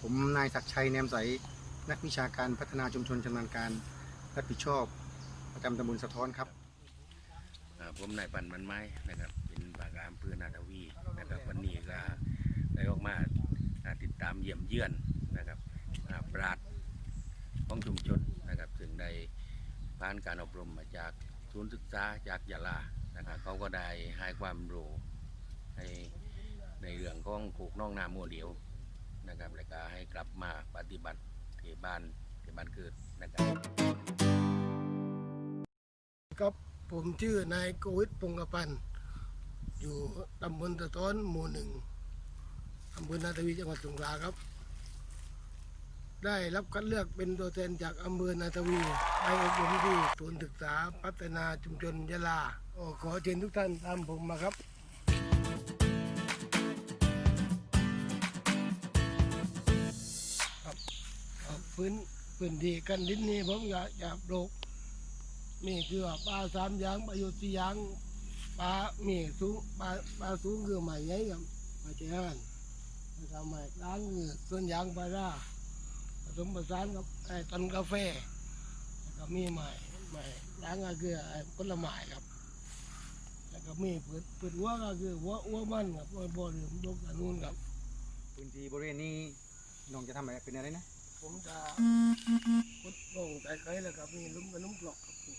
ผมนายศักชัยแนมใส นักวิชาการพัฒนาชุมชนชำนาญการรับผิดชอบ ประจำตำบลสะท้อนครับผมนายปันมันไม้นะครับ เป็นปาการอำเภอนาทวีนะครับวันนี้ก็ได้ออกมาติดตามเยี่ยมเยือนนะครับปราดของชุมชนนะครับถึงได้ผ่านการอบรมมาจากศูนย์ศึกษาจากยาลานะครับเขาก็ได้ให้ความรู้ในในเรื่องของผูกน้องนาโมเดียว นะครับแล้วก็ให้กลับมาปฏิบัติที่บ้านที่บ้านเกิดนะครับครับผมชื่อนายโกวิทพงกพันธ์อยู่ตำบลตะท้อนหมู่หนึ่งอำเภอนาทวีจังหวัดสงขลาครับ ได้รับคัดเลือกเป็นตัวแทนจากอำเภอนาทวีไปอบรมที่ศูนย์ศึกษาพัฒนาชุมชนยะลาขอเชิญทุกท่านตามผมมาครับ พื้นพื้นที่กันดินนี่ผมอยากอยากปลูกมีคือว่าปลาสามอย่างปลาอยู่สี่อย่างปลามีสูงปลาปลาสูงคือใหม่ใหญ่กับปลาเจ้านปลาทำใหม่ล้างคือส่วนยางปลาร่าผสมผสานกับไอ้ต้นกาแฟแล้วก็มีใหม่ใหม่ล้างก็คือไอ้ผลไม้ครับแล้วก็มีพืชพืชหัวก็คือหัวหัวมันครับหัวบหรือลูกอันนู้นครับพื้นที่บริเวณนี้น้องจะทำอะไรเป็นอะไรนะ ผมจะพุดลงแต่ไกลแล้วครับมีลุ่มกับลุ่มปลอกครับนี่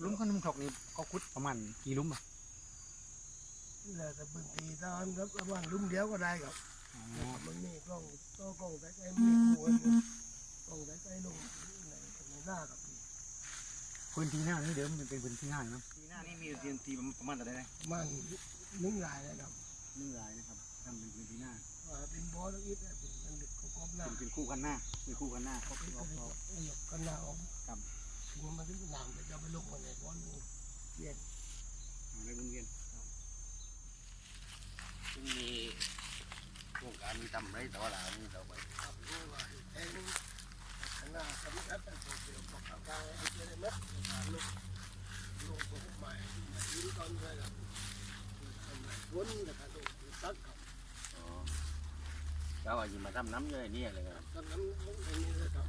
หลุมขนมถกนี่เขาขุดประมาณกี่หลุมอะแล้วแต่พื้นที่ตอนครับประมาณลุ่มเดียวก็ได้ครับมันมีกล้องตัวกล้องแต่ไกลมีคู่กันอยู่กล้องแต่ไกลลงในในหน้ากับพี่พื้นที่หน้านี่เดิมมันเป็นพื้นที่หน้านะที่หน้านี่มีเรียนตีประมาณอะไรนะมันนึ่งรายเลยครับหนึ่งรายนะครับทำเป็น เป็นเป็นคู่กันหน้าเป็นคู่กันหน้าเขาเขาเขาเป็นเขาไอ้หยกกันหน้าออกครับถึงมันถึงหนามแต่จะไปลงมาในบอลนึงเย็นในวงเวียนซึ่งมีโครงการมีทำไรต่อหลังต่อไปครับรู้ว่าแทงข้างหน้าสำคัญแต่ตัวเดียวบอกทางการไอ้เจ้าเม็ดการลงลงตัวใหม่ใหม่ยืนตอนนี้ครับทำไมวนแล้วก็ลงตัดครับ ก็ว่าจะมาทำน้ำเยอะนี่อะไรครับตอนนั้นผมเห็นนี่เลยครับ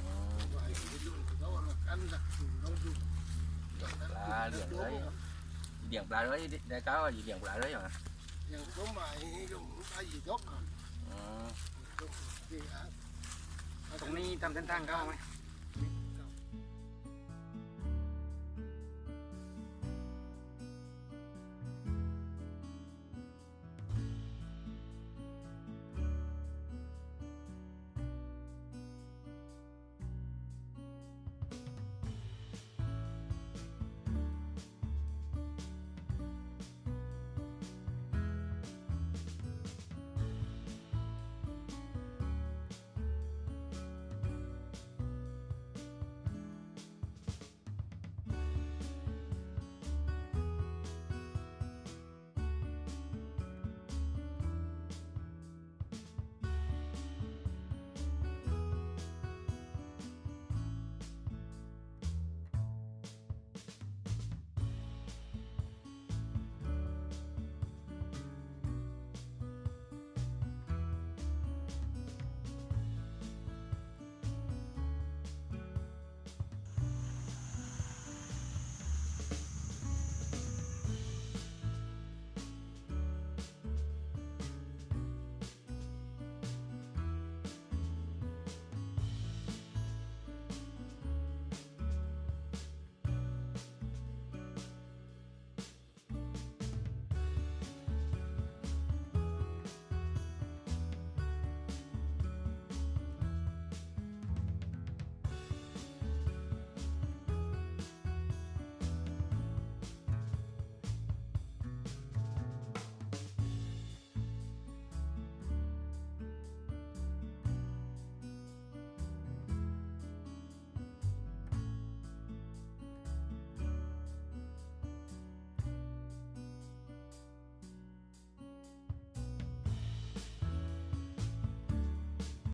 อ๋อว่าอยู่ที่นู่นเขาเอากันดักเขาดูปลาเหลืองเลยเลี้ยงปลาเลยได้ก้าวว่าอยู่เลี้ยงปลาเลยเหรออย่างผมหมายก็ไปยีดกครับอ๋อตรงนี้ทำเส้นทางเข้าไหม